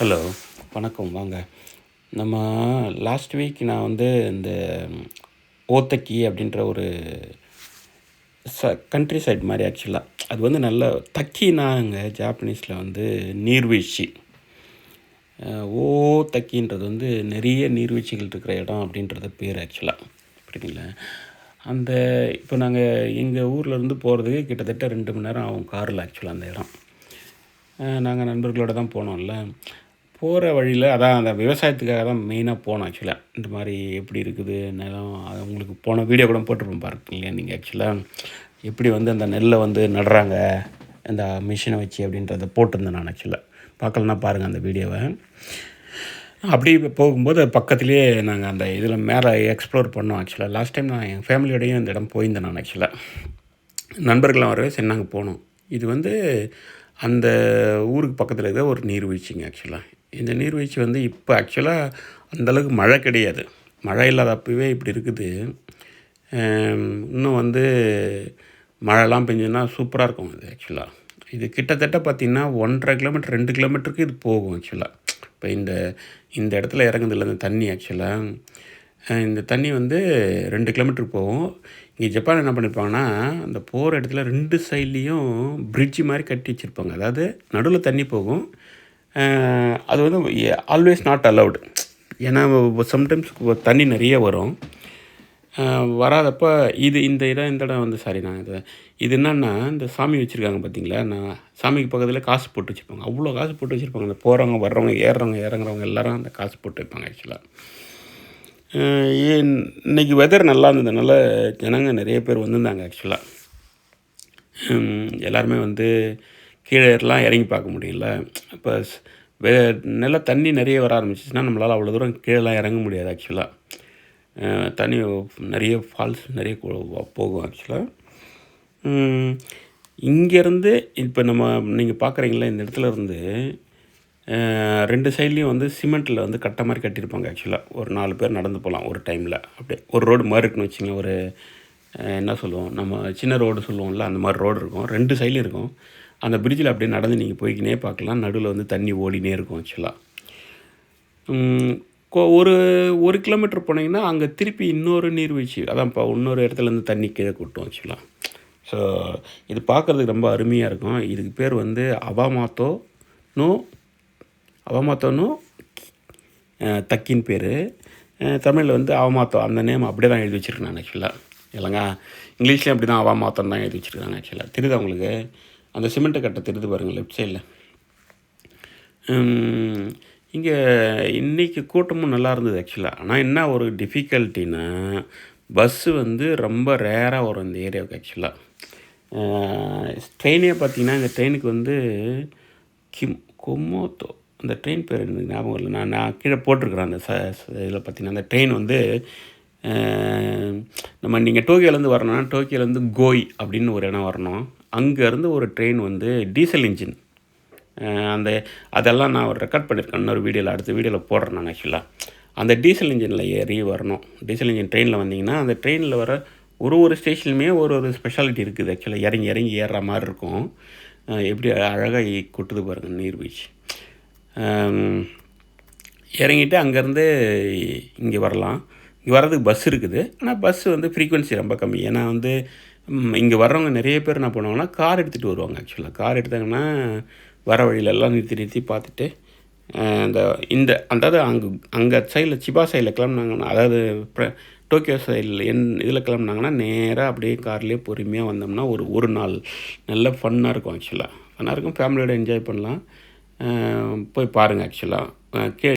Hello வணக்கம் வாங்க. நம்ம லாஸ்ட் வீக் நான் வந்து இந்த ஓத்தக்கி அப்படின்ற ஒரு ச கண்ட்ரி சைட் மாதிரி ஆக்சுவலாக அது வந்து நல்ல தக்கினாங்க ஜாப்பனீஸில் வந்து நீர்வீழ்ச்சி. ஓ தக்கின்றது வந்து நிறைய நீர்வீழ்ச்சிகள் இருக்கிற இடம் அப்படின்றது பேர் ஆக்சுவலாக புரியுதுங்களா? அந்த இப்போ நாங்கள் எங்கள் ஊர்லேருந்து போகிறதுக்கு கிட்டத்தட்ட ரெண்டு மணி நேரம் ஆகும் காரில் ஆக்சுவலாக அந்த இடம். நாங்கள் நண்பர்களோடு தான் போனோம்ல. போகிற வழியில் அதான் அந்த விவசாயத்துக்காக தான் மெயினாக போனோம் ஆக்சுவலாக இந்த மாதிரி எப்படி இருக்குது நிலம் அது உங்களுக்கு போன வீடியோ கூட போட்டிருப்போம் பார்க்கலையா நீங்கள் ஆக்சுவலாக எப்படி வந்து அந்த நெல்லை வந்து நடுறாங்க அந்த மிஷினை வச்சு அப்படின்றத போட்டிருந்தேன் நான் ஆக்சுவலாக பார்க்கலன்னா பாருங்கள் அந்த வீடியோவை அப்படி போகும்போது பக்கத்துலேயே நாங்கள் அந்த இதில் மேலே எக்ஸ்ப்ளோர் பண்ணோம் ஆக்சுவலாக லாஸ்ட் டைம் நான் என் ஃபேமிலியோடையும் இந்த இடம் போயிருந்தேன் நான் ஆக்சுவலாக நண்பர்களாக வரவே சரி நாங்கள் போனோம். இது வந்து அந்த ஊருக்கு பக்கத்தில் இருக்கிற ஒரு நீர்வீழ்ச்சிங்க ஆக்சுவலாக இந்த நீர்வீழ்ச்சி வந்து இப்போ ஆக்சுவலாக அந்தளவுக்கு மழை கிடையாது. மழை இல்லாத அப்பவே இப்படி இருக்குது. இன்னும் வந்து மழைலாம் பெஞ்சதுன்னா சூப்பராக இருக்கும் இது ஆக்சுவலாக இது கிட்டத்தட்ட பார்த்திங்கன்னா ஒன்றரை கிலோமீட்டர் ரெண்டு கிலோமீட்டருக்கு இது போகும் ஆக்சுவலாக இப்போ இந்த இந்த இடத்துல இறங்குதில்ல இந்த தண்ணி ஆக்சுவலாக இந்த தண்ணி வந்து ரெண்டு கிலோமீட்டர் போகும். இங்கே ஜப்பான் என்ன பண்ணியிருப்பாங்கன்னா அந்த போகிற இடத்துல ரெண்டு சைட்லேயும் பிரிட்ஜ் மாதிரி கட்டி வச்சுருப்பாங்க. அதாவது நடுவில் தண்ணி போகும். அது வந்து ஆல்வேஸ் நாட் அலவுட் ஏன்னா சம்டைம்ஸ் தண்ணி நிறைய வரும். வராதப்போ வராதப்ப இது இந்த இடம் இந்த இடம் வந்து சாரி நான் இது இது என்னன்னா இந்த சாமி வச்சுருக்காங்க பார்த்தீங்களா நான் சாமிக்கு பக்கத்தில் காசு போட்டு வச்சுருப்பாங்க. அவ்வளோ காசு போட்டு வச்சுருப்பாங்க. அந்த போகிறவங்க வர்றவங்க ஏறுறவங்க இறங்குறவங்க எல்லாரும் அந்த காசு போட்டு வைப்பாங்க ஆக்சுவலாக இன்னைக்கு வெதர் நல்லா இருந்ததுனால ஜனங்க நிறைய பேர் வந்திருந்தாங்க ஆக்சுவலாக எல்லாருமே வந்து கீழேலாம் இறங்கி பார்க்க முடியல. இப்போ வே நல்லா தண்ணி நிறைய வர ஆரம்பிச்சிச்சுன்னா நம்மளால் அவ்வளோ தூரம் கீழெலாம் இறங்க முடியாது ஆக்சுவலாக தண்ணி நிறைய ஃபால்ஸ் நிறைய போகும் ஆக்சுவலாக இங்கேருந்து இப்போ நம்ம நீங்கள் பார்க்குறீங்களா இந்த இடத்துல இருந்து ரெண்டு சைட்லேயும் வந்து சிமெண்ட்டில் வந்து கட்ட மாதிரி கட்டியிருப்பாங்க ஆக்சுவலாக ஒரு நாலு பேர் நடந்து போகலாம் ஒரு டைமில் அப்படியே ஒரு ரோடு மாதிரி இருக்குன்னு வச்சுங்க ஒரு என்ன சொல்லுவோம் நம்ம சின்ன ரோடு சொல்லுவோம்ல அந்த மாதிரி ரோடு இருக்கும். ரெண்டு சைட்லையும் இருக்கும். அந்த பிரிட்ஜில் அப்படியே நடந்து நீங்கள் போய்க்கினே பார்க்கலாம். நடுவில் வந்து தண்ணி ஓடினே இருக்கும் ஆக்சுவலாக ஒரு ஒரு கிலோமீட்டர் போனீங்கன்னா அங்கே திருப்பி இன்னொரு நீர்வீழ்ச்சி அதான் இப்போ இன்னொரு இடத்துலேருந்து தண்ணி கீழே கொட்டும் ஆக்சுவலாக ஸோ இது பார்க்குறதுக்கு ரொம்ப அருமையாக இருக்கும். இதுக்கு பேர் வந்து அவாமாத்தோ நோ அவமாத்தோன்னு தக்கின் பேர். தமிழில் வந்து அவமாத்தோ அந்த நேம் அப்படியே தான் எழுதி வச்சுருக்கேன் நான் ஆக்சுவலாக இல்லைங்க இங்கிலீஷ்லேயும் அப்படி தான் அவமாத்தோன்னு தான் எழுதி வச்சுருக்காங்க ஆக்சுவலாக தெரியுது உங்களுக்கு? அந்த சிமெண்ட்டு கட்டை தெரிந்து பாருங்கள் லெஃப்ட் சைடில் இங்கே இன்றைக்கி கூட்டமும் நல்லா இருந்தது ஆக்சுவலாக ஆனால் என்ன ஒரு டிஃபிகல்ட்டினா பஸ்ஸு வந்து ரொம்ப ரேராக வரும் இந்த ஏரியாவுக்கு ஆக்சுவலாக ட்ரெயினே பார்த்தீங்கன்னா இந்த ட்ரெயினுக்கு வந்து கிம் கொமோத்தோ அந்த ட்ரெயின் பேர் எனக்கு ஞாபகம் இல்லை நான் நான் கீழே போட்டிருக்கிறேன் அந்த ச இதில் பார்த்தீங்கன்னா அந்த ட்ரெயின் வந்து நம்ம நீங்கள் டோக்கியோலேருந்து வரணும்னா டோக்கியோலேருந்து கோய் அப்படின்னு ஒரு இடம் வரணும். அங்கேருந்து ஒரு ட்ரெயின் வந்து டீசல் இன்ஜின். அந்த அதெல்லாம் நான் ஒரு ரெக்கார்ட் பண்ணியிருக்கேன். இன்னொரு வீடியோவில் அடுத்த வீடியோவில் போடுறேன் நான் ஆக்சுவலாக அந்த டீசல் இன்ஜினில் ஏறி வரணும். டீசல் இன்ஜின் ட்ரெயினில் வந்தீங்கன்னா அந்த ட்ரெயினில் வர ஒரு ஒரு ஸ்டேஷன்லையுமே ஒரு ஒரு ஸ்பெஷாலிட்டி இருக்குது ஆக்சுவலாக இறங்கி இறங்கி ஏறுற மாதிரி இருக்கும். எப்படி அழகாக கொட்டுது பாருங்கள் நீர்வீழ்ச்சி இறங்கிட்டு அங்கேருந்து இங்கே வரலாம். இங்கே வர்றதுக்கு பஸ் இருக்குது. ஆனால் பஸ் வந்து ஃப்ரீக்குவென்சி ரொம்ப கம்மி. ஏன்னா வந்து இங்கே வர்றவங்க நிறைய பேர் என்ன பண்ணுவாங்கன்னா கார் எடுத்துகிட்டு வருவாங்க ஆக்சுவலாக கார் எடுத்தாங்கன்னா வர வழியில எல்லாம் நிறுத்தி நிறுத்தி பார்த்துட்டு அந்த இந்த அதாவது அங்கே அங்கே சைடில் சிபா சைடில் கிளம்புனாங்கன்னா அதாவது டோக்கியோ சைடில் என் இதில் கிளம்புனாங்கன்னா நேராக அப்படியே கார்லேயே பொறுமையாக வந்தோம்னா ஒரு ஒரு நாள் நல்ல ஃபன்னாக இருக்கும் ஆக்சுவலாக ஃபன்னாக இருக்கும் ஃபேமிலியோட என்ஜாய் பண்ணலாம். போய் பாருங்கள் ஆக்சுவலாக கே